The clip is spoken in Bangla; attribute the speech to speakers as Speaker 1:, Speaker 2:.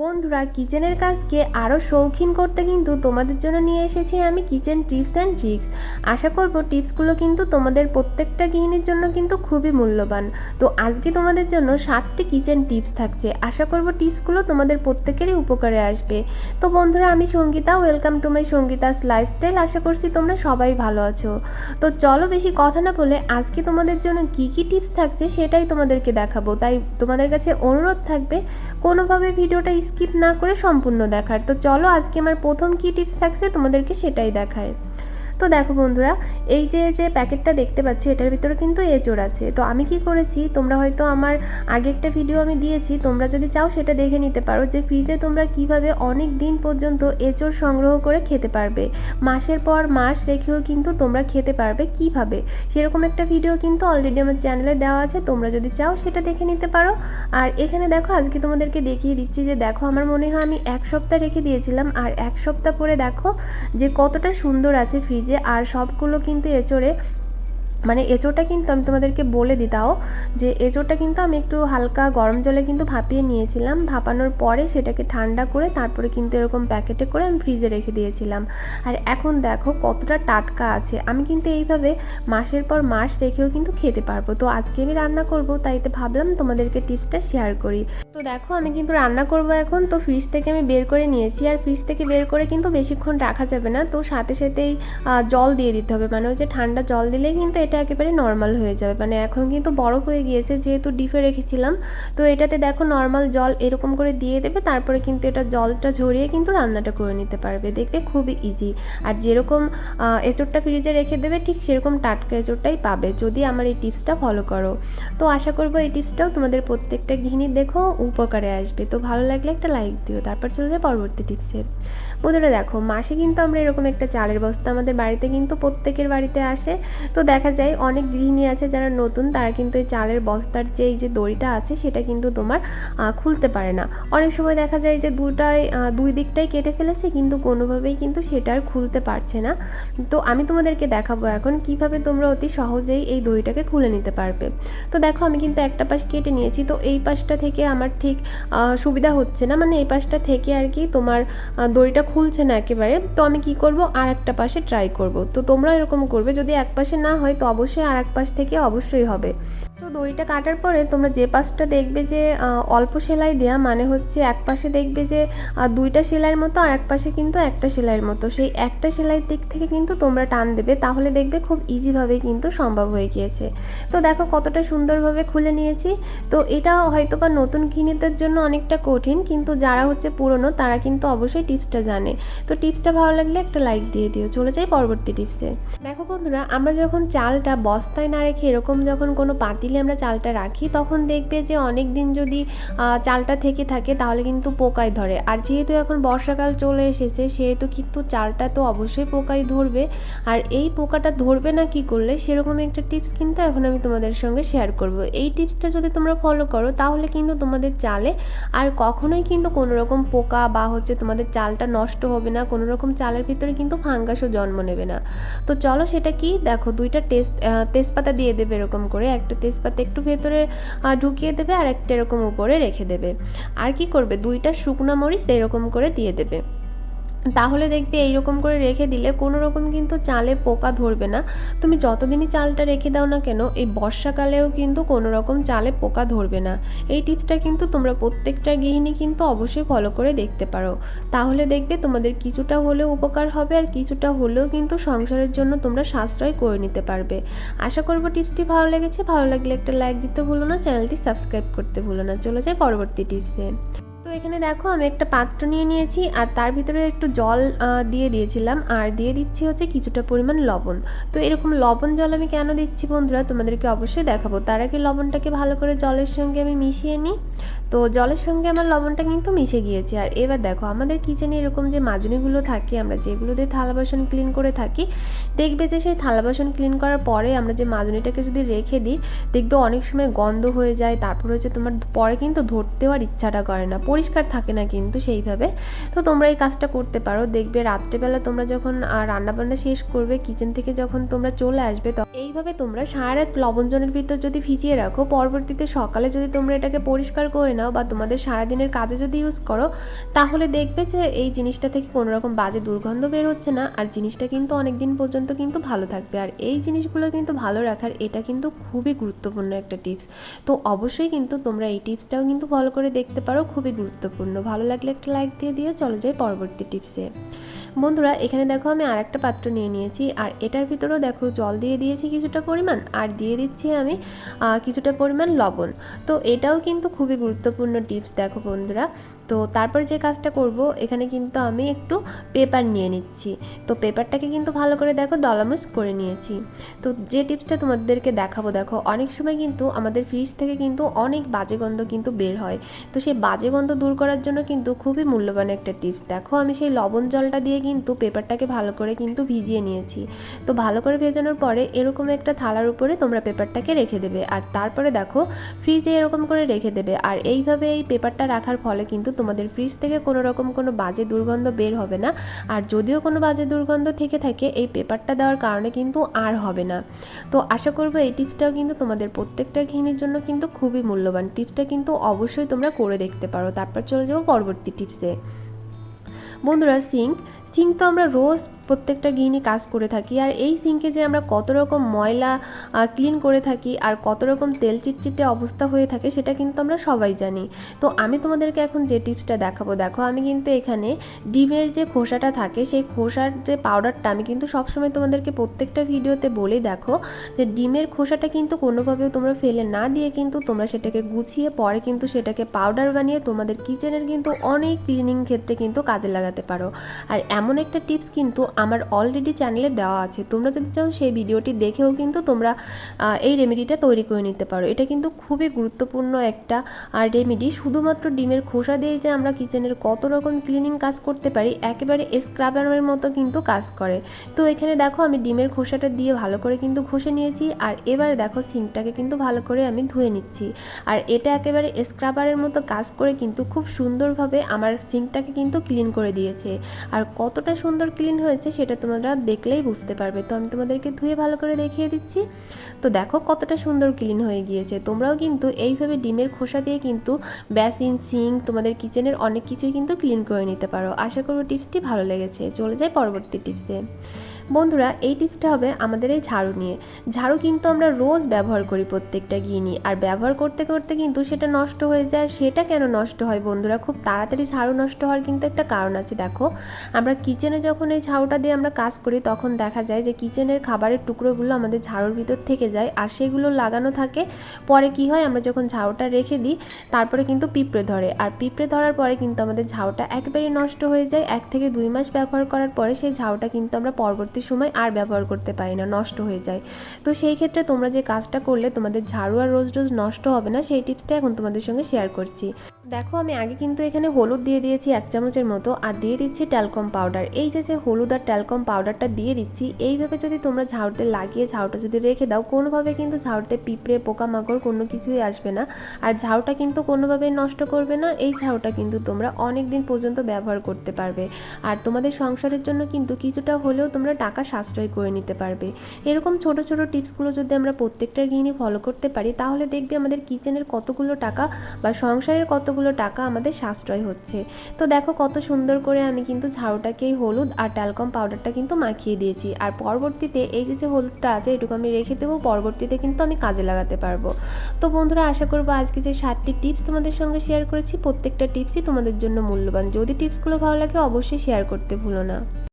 Speaker 1: বন্ধুরা, কিচেনের কাজকে আরও শৌখিন করতে কিন্তু তোমাদের জন্য নিয়ে এসেছি আমি কিচেন টিপস অ্যান্ড ট্রিক্স। আশা করব টিপসগুলো কিন্তু তোমাদের প্রত্যেকটা গৃহিণীর জন্য কিন্তু খুবই মূল্যবান। তো আজকে তোমাদের জন্য সাতটি কিচেন টিপস থাকছে। আশা করব টিপসগুলো তোমাদের প্রত্যেকেরই উপকারে আসবে। তো বন্ধুরা, আমি Sangeeta, welcome to my Sangeeta's lifestyle. আশা করছি তোমরা সবাই ভালো আছো। তো চলো বেশি কথা না বলে আজকে তোমাদের জন্য কি কি টিপস থাকছে সেটাই তোমাদেরকে দেখাবো। তাই তোমাদের কাছে অনুরোধ থাকবে, কোনোভাবে ভিডিওটা স্কিপ না করে সম্পূর্ণ দেখার। তো চলো আজকে আমার প্রথম কি টিপস থাকছে তোমাদেরকে সেটাই দেখায় তো দেখো বন্ধুরা, এই যে যে প্যাকেটটা দেখতে পাচ্ছ, এটার ভিতরে কিন্তু এঁচড় আছে। তো আমি কি করেছি, তোমরা হয়তো আমার আগে একটা ভিডিও আমি দিয়েছি, তোমরা যদি চাও সেটা দেখে নিতে পারো যে ফ্রিজে তোমরা কীভাবে অনেক দিন পর্যন্ত এঁচড় সংগ্রহ করে খেতে পারবে। মাসের পর মাস রেখেও কিন্তু তোমরা খেতে পারবে কীভাবে। সেরকম একটা ভিডিও কিন্তু অলরেডি আমার চ্যানেলে দেওয়া আছে, তোমরা যদি চাও সেটা দেখে নিতে পারো। আর এখানে দেখো, আজকে তোমাদেরকে দেখিয়ে দিচ্ছি যে দেখো, আমার মনে হয় আমি এক সপ্তাহ রেখে দিয়েছিলাম। আর এক সপ্তাহ পরে দেখো যে কতটা সুন্দর আছে ফ্রিজে আর সবগুলো কিন্তু এঁচড়ে মানে এঁচোড়টা কিন্তু আমি তোমাদেরকে বলে দিতাও যে এঁচোড়টা কিন্তু আমি একটু হালকা গরম জলে কিন্তু ভাপিয়ে নিয়েছিলাম। ভাপানোর পরে সেটাকে ঠান্ডা করে তারপরে কিন্তু এরকম প্যাকেটে করে আমি ফ্রিজে রেখে দিয়েছিলাম। আর এখন দেখো কতটা টাটকা আছে। আমি কিন্তু এইভাবে মাসের পর মাস রেখেও কিন্তু খেতে পারব। তো আজকে আমি রান্না করব তাইতে ভাবলাম তোমাদেরকে টিপসটা শেয়ার করি। তো দেখো আমি কিন্তু রান্না করব এখন। তো ফ্রিজ থেকে আমি বের করে নিয়েছি। আর ফ্রিজ থেকে বের করে কিন্তু বেশিক্ষণ রাখা যাবে না। তো সাথে সাথেই জল দিয়ে দিতে হবে। মানে ওই যে ঠান্ডা জল দিলেই কিন্তু এটা একেবারে নর্মাল হয়ে যাবে। মানে এখন কিন্তু বরফ হয়ে গিয়েছে, যেহেতু ডিপে রেখেছিলাম। তো এটাতে দেখো নর্মাল জল এরকম করে দিয়ে দেবে, তারপরে কিন্তু এটা জলটা ঝরিয়ে কিন্তু রান্নাটা করে নিতে পারবে। দেখবে খুবই ইজি আর যেরকম এঁচোড়টা ফ্রিজে রেখে দেবে, ঠিক সেরকম টাটকা এঁচোড়টাই পাবে। যদি আমার এই টিপসটা ফলো করো। তো আশা করব এই টিপসটাও তোমাদের প্রত্যেকটা গৃহিণীর দেখো উপকারে আসবে। তো ভালো লাগলে একটা লাইক দিও। তারপর চলে যায় পরবর্তী টিপসের বন্ধুরা দেখো, মাসে কিন্তু আমরা এরকম একটা চালের বস্তা আমাদের বাড়িতে কিন্তু প্রত্যেকের বাড়িতে আসে। তো দেখা যায়। অনেক গৃহিণী আছে যারা নতুন, তারা কিন্তু এই চালের বস্তার যে এই যে দড়িটা আছে, সেটা কিন্তু তোমার খুলতে পারে না। অনেক সময় দেখা যায় যে দুটাই দুই দিকটাই কেটে ফেলেছে, কিন্তু কোনোভাবেই কিন্তু সেটা আর খুলতে পারছে না। তো আমি তোমাদেরকে দেখাবো এখন কীভাবে তোমরা অতি সহজেই এই দড়িটাকে খুলে নিতে পারবে। তো দেখো, আমি কিন্তু একটা পাশ কেটে নিয়েছি। তো এই পাশটা থেকে আমার ঠিক সুবিধা হচ্ছে না। মানে এই পাশটা থেকে আর কি তোমার দড়িটা খুলছে না একেবারে। তো আমি কি করব? আর একটা পাশে ট্রাই করব। তো তোমরা এরকম করবে। যদি এক পাশে না হয় তো অবশ্যই আর এক পাশ থেকে অবশ্যই হবে। তো দড়িটা কাটার পরে তোমরা যে পাশটা দেখবে যে অল্প সেলাই দেওয়া মানে হচ্ছে এক পাশে দেখবে যে দুইটা সেলাইয়ের মতো আর এক পাশে কিন্তু একটা সেলাইয়ের মতো। সেই একটা সেলাইয়ের দিক থেকে কিন্তু তোমরা টান দেবে, তাহলে দেখবে খুব ইজিভাবে কিন্তু সম্ভব হয়ে গিয়েছে। তো দেখো কতটা সুন্দরভাবে খুলে নিয়েছি। তো এটা হয়তো বা নতুন গৃহিণীদের জন্য অনেকটা কঠিন, কিন্তু যারা হচ্ছে পুরনো, তারা কিন্তু অবশ্যই টিপসটা জানে। তো টিপসটা ভালো লাগলে একটা লাইক দিয়ে দিও। চলে যাই পরবর্তী টিপসে। দেখো বন্ধুরা, আমরা যখন চালটা বস্তায় না রেখে এরকম যখন কোনো পাতিলে আমরা চালটা রাখি, তখন দেখবে যে অনেক দিন যদি চালটা থেকে থাকে তাহলে কিন্তু পোকায় ধরে। আর যেহেতু এখন বর্ষাকাল চলে এসেছে, সেহেতু কিন্তু চালটা তো অবশ্যই পোকায় ধরবে। আর এই পোকাটা ধরবে না কি করলে সেরকম একটা টিপস কিন্তু এখন আমি তোমাদের সঙ্গে শেয়ার করব। এই টিপসটা যদি তোমরা ফলো করো, তাহলে কিন্তু তোমাদের চালে আর কখনোই কিন্তু কোনো রকম পোকা বা হচ্ছে তোমাদের চালটা নষ্ট হবে না কোনো রকম চালের ভিতরে কিন্তু ফাঙ্গাসও জন্ম নেবে না। তো চলো সেটা কি, দেখো দুইটা টেস্ট তেজপাতা দিয়ে দেবে এরকম করে, একটা তেজপাতা একটু ভেতরে ঢুকিয়ে দেবে আর একটা এরকম উপরে রেখে দেবে। আর কি করবে? দুইটা শুকনো মরিচ এরকম করে দিয়ে দেবে। তাহলে দেখবে এইরকম করে রেখে দিলে কোনো রকম কিন্তু চালে পোকা ধরবে না। তুমি যতদিনই চালটা রেখে দাও না কেন, এই বর্ষাকালেও কিন্তু কোনো রকম চালে পোকা ধরবে না। এই টিপসটা কিন্তু তোমরা প্রত্যেকটা গৃহিণী কিন্তু অবশ্যই ফলো করে দেখতে পারো। তাহলে দেখবে তোমাদের কিছুটা হলেও উপকার হবে আর কিছুটা হলেও কিন্তু সংসারের জন্য তোমরা সাশ্রয় করে নিতে পারবে। আশা করব টিপসটি ভালো লেগেছে। ভালো লাগলে একটা লাইক দিতে ভুলো না, চ্যানেলটি সাবস্ক্রাইব করতে ভুলো না। চলে যায় পরবর্তী টিপসে। তো এখানে দেখো আমি একটা পাত্র নিয়ে নিয়েছি আর তার ভিতরে একটু জল দিয়ে দিয়েছিলাম। আর দিয়ে দিচ্ছি হচ্ছে কিছুটা পরিমাণ লবণ। তো এরকম লবণ জল আমি কেন দিচ্ছি বন্ধুরা তোমাদেরকে অবশ্যই দেখাবো। তার আগে লবণটাকে ভালো করে জলের সঙ্গে আমি মিশিয়ে নিই। তো জলের সঙ্গে আমার লবণটা কিন্তু মিশে গিয়েছে। আর এবার দেখো আমাদের কিচেনে এরকম যে মাজনিগুলো থাকে, আমরা যেগুলো দিয়ে থালা বাসন ক্লিন করে থাকি, দেখবে যে সেই থালা বাসন ক্লিন করার পরে আমরা যে মাজনিটাকে যদি রেখে দিই, দেখবে অনেক সময় গন্ধ হয়ে যায়। তারপর হচ্ছে তোমার পরে কিন্তু ধরতেও আর ইচ্ছাটা করে না। পরিষ্কার থাকে না কিন্তু সেইভাবে। তো তোমরা এই কাজটা করতে পারো। দেখবে রাত্রেবেলা তোমরা যখন রান্নাবান্না শেষ করবে কিচেন থেকে যখন তোমরা চলে আসবে, তো এইভাবে তোমরা সারা রাত লবণজনের ভিতর যদি ভিজিয়ে রাখো, পরবর্তীতে সকালে যদি তোমরা এটাকে পরিষ্কার করে নাও বা তোমাদের সারাদিনের কাজে যদি ইউজ করো, তাহলে দেখবে যে এই জিনিসটা থেকে কোনো রকম বাজে দুর্গন্ধ বের হচ্ছে না। আর জিনিসটা কিন্তু অনেক দিন পর্যন্ত কিন্তু ভালো থাকবে। আর এই জিনিসগুলো কিন্তু ভালো রাখার এটা কিন্তু খুবই গুরুত্বপূর্ণ একটা টিপস তো অবশ্যই কিন্তু তোমরা এই টিপসটাও কিন্তু ফলো করে দেখতে পারো। খুবই গুরুত্বপূর্ণ। ভালো লাগলে একটা লাইক দিয়ে দিও। চলো যাই পরবর্তী টিপসে বন্ধুরা, এখানে দেখো আমি আর একটা পাত্র নিয়ে নিয়েছি। আর এটার ভিতরেও দেখো জল দিয়ে দিয়েছি কিছুটা পরিমাণ। আর দিয়ে দিচ্ছি আমি কিছুটা পরিমাণ লবণ। তো এটাও কিন্তু খুবই গুরুত্বপূর্ণ টিপস দেখো বন্ধুরা। তো তারপর যে কাজটা করব, এখানে কিন্তু আমি একটু পেপার নিয়ে নিচ্ছি। তো পেপারটাকে কিন্তু ভালো করে দেখো দলামুস করে নিয়েছি। তো যে টিপসটা তোমাদেরকে দেখাবো, দেখো অনেক সময় কিন্তু আমাদের ফ্রিজ থেকে কিন্তু অনেক বাজে গন্ধ কিন্তু বের হয়। তো সেই বাজে গন্ধ দূর করার জন্য কিন্তু খুবই মূল্যবান একটা টিপস। দেখো আমি সেই লবণ জলটা দিয়ে কিন্তু পেপারটাকে ভালো করে কিন্তু ভিজিয়ে নিয়েছি। তো ভালো করে ভেজানোর পরে এরকম একটা থালার উপরে তোমরা পেপারটাকে রেখে দেবে। আর তারপরে দেখো ফ্রিজে এরকম করে রেখে দেবে। আর এইভাবে এই পেপারটা রাখার ফলে কিন্তু তোমাদের ফ্রিজ থেকে কোনো রকম কোনো বাজে দুর্গন্ধ বের হবে না। আর যদিও কোনো বাজে দুর্গন্ধ থেকে থাকে, এই পেপারটা দেওয়ার কারণে কিন্তু আর হবে না। তো আশা করব এই টিপসটাও কিন্তু তোমাদের প্রত্যেকটা ঘিনের জন্য কিন্তু খুবই মূল্যবান। টিপসটা কিন্তু অবশ্যই তোমরা করে দেখতে পারো। তারপর চলে যাব পরবর্তী টিপসে। বন্ধুরা, সিঙ্ক সিঙ্ক তো আমরা রোজ প্রত্যেকটা গৃহিণী কাজ করে থাকি। আর এই সিঙ্কে যে আমরা কত রকম ময়লা ক্লিন করে থাকি আর কত রকম তেল চিটচিটে অবস্থা হয়ে থাকে, সেটা কিন্তু আমরা সবাই জানি। তো আমি তোমাদেরকে এখন যে টিপসটা দেখাবো, দেখো আমি কিন্তু এখানে ডিমের যে খোসাটা থাকে, সেই খোসার যে পাউডারটা আমি কিন্তু সবসময় তোমাদেরকে প্রত্যেকটা ভিডিওতে বলেই দেখো যে ডিমের খোসাটা কিন্তু কোনোভাবেও তোমরা ফেলে না দিয়ে কিন্তু তোমরা সেটাকে গুছিয়ে পরে কিন্তু সেটাকে পাউডার বানিয়ে তোমাদের কিচেনের কিন্তু অনেক ক্লিনিং ক্ষেত্রে কিন্তু কাজে লাগাতে পারো। আর এমন একটা টিপস কিন্তু আমার অলরেডি চ্যানেলে দেওয়া আছে। তোমরা যদি চাও সেই ভিডিওটি দেখেও কিন্তু তোমরা এই রেমেডিটা তৈরি করে নিতে পারো। এটা কিন্তু খুবই গুরুত্বপূর্ণ একটা আর রেমেডি শুধুমাত্র ডিমের খোসা দিয়ে যে আমরা কিচেনের কত রকম ক্লিনিং কাজ করতে পারি, একেবারে স্ক্রাবারের মতো কিন্তু কাজ করে। তো এখানে দেখো আমি ডিমের খোসাটা দিয়ে ভালো করে কিন্তু ঘষে নিয়েছি, আর এবারে দেখো সিঙ্কটাকে কিন্তু ভালো করে আমি ধুয়ে নিচ্ছি। আর এটা একেবারে স্ক্রাবারের মতো কাজ করে কিন্তু খুব সুন্দরভাবে আমার সিঙ্কটাকে কিন্তু ক্লিন করে দিয়েছে। আর কতটা সুন্দর ক্লিন হয়েছে সেটা তোমরা দেখলেই বুঝতে পারবে। তো আমি তোমাদেরকে ধুয়ে ভালো করে দেখিয়ে দিচ্ছি। তো দেখো কতটা সুন্দর ক্লিন হয়ে গিয়েছে। তোমরাও কিন্তু এইভাবে ডিমের খোসা দিয়ে কিন্তু বেসিন সিং তোমাদের কিচেনের অনেক কিছুই কিন্তু ক্লিন করে নিতে পারো। আশা করব টিপসটি ভালো লেগেছে। চলে যায় পরবর্তী টিপসে বন্ধুরা, এই টিপসটা হবে আমাদের এই ঝাড়ু নিয়ে। ঝাড়ু কিন্তু আমরা রোজ ব্যবহার করি প্রত্যেকটা গিনি, আর ব্যবহার করতে করতে কিন্তু সেটা নষ্ট হয়ে যায়। সেটা কেন নষ্ট হয় বন্ধুরা? খুব তাড়াতাড়ি ঝাড়ু নষ্ট হওয়ার কিন্তু একটা কারণ আছে, দেখো। আমরা কিচেনে যখন এই ঝাড়ুটা দিয়ে আমরা কাজ করি, তখন দেখা যায় যে কিচেনের খাবারের টুকরোগুলো আমাদের ঝাড়ুর ভিতর থেকে যায়, আর সেগুলো লাগানো থাকে। পরে কি হয়, আমরা যখন ঝাড়ুটা রেখে দিই, তারপরে কিন্তু পিঁপড়ে ধরে। আর পিঁপড়ে ধরার পরে কিন্তু আমাদের ঝাড়ুটা একেবারেই নষ্ট হয়ে যায়। এক থেকে দুই মাস ব্যবহার করার পরে সেই ঝাড়ুটা কিন্তু আমরা পরবর্তী সময় আর ব্যবহার করতে পারি না, নষ্ট হয়ে যায়। তো সেই ক্ষেত্রে তোমরা যে কাজটা করলে তোমাদের ঝাড়ু আর রোজ রোজ নষ্ট হবে না, সেই টিপসটা এখন তোমাদের সঙ্গে শেয়ার করছি। দেখো, আমি আগে কিন্তু এখানে হলুদ দিয়ে দিয়েছি এক চামচের মতো, আর দিয়ে দিচ্ছি ট্যালকম পাউডার। এই যে যে হলুদ আর ট্যালকম পাউডারটা দিয়ে দিচ্ছি, এইভাবে যদি তোমরা ঝাড়ুতে লাগিয়ে, ঝাউটা যদি রেখে দাও, কোনোভাবে কিন্তু ঝাড়ুতে পিঁপড়ে, পোকামাকড় কোনো কিছুই আসবে না। আর ঝাউটা কিন্তু কোনোভাবেই নষ্ট করবে না, এই ঝাউটা কিন্তু তোমরা অনেক দিন পর্যন্ত ব্যবহার করতে পারবে। আর তোমাদের সংসারের জন্য কিন্তু কিছুটা হলেও তোমরা টাকা সাশ্রয় করে নিতে পারবে। এরকম ছোট ছোট টিপসগুলো যদি আমরা প্রত্যেকটা গৃহিণী ফলো করতে পারি, তাহলে দেখবে আমাদের কিচেনের কতগুলো টাকা বা সংসারের কতগুলো টাকা আমাদের সাশ্রয় হচ্ছে। তো দেখো কত সুন্দর করে আমি কিন্তু ঝাড়ুটাকে হলুদ আর ট্যালকম পাউডারটা কিন্তু মাখিয়ে দিয়েছি। আর পরবর্তীতে এই যে যে হলুদটা আছে, এটুকু আমি রেখে দেবো, পরবর্তীতে কিন্তু আমি কাজে লাগাতে পারব। তো বন্ধুরা, আশা করব আজকে যে সাতটি টিপস তোমাদের সঙ্গে শেয়ার করেছি, প্রত্যেকটা টিপসই তোমাদের জন্য মূল্যবান। যদি টিপসগুলো ভালো লাগে, অবশ্যই শেয়ার করতে ভুলো না।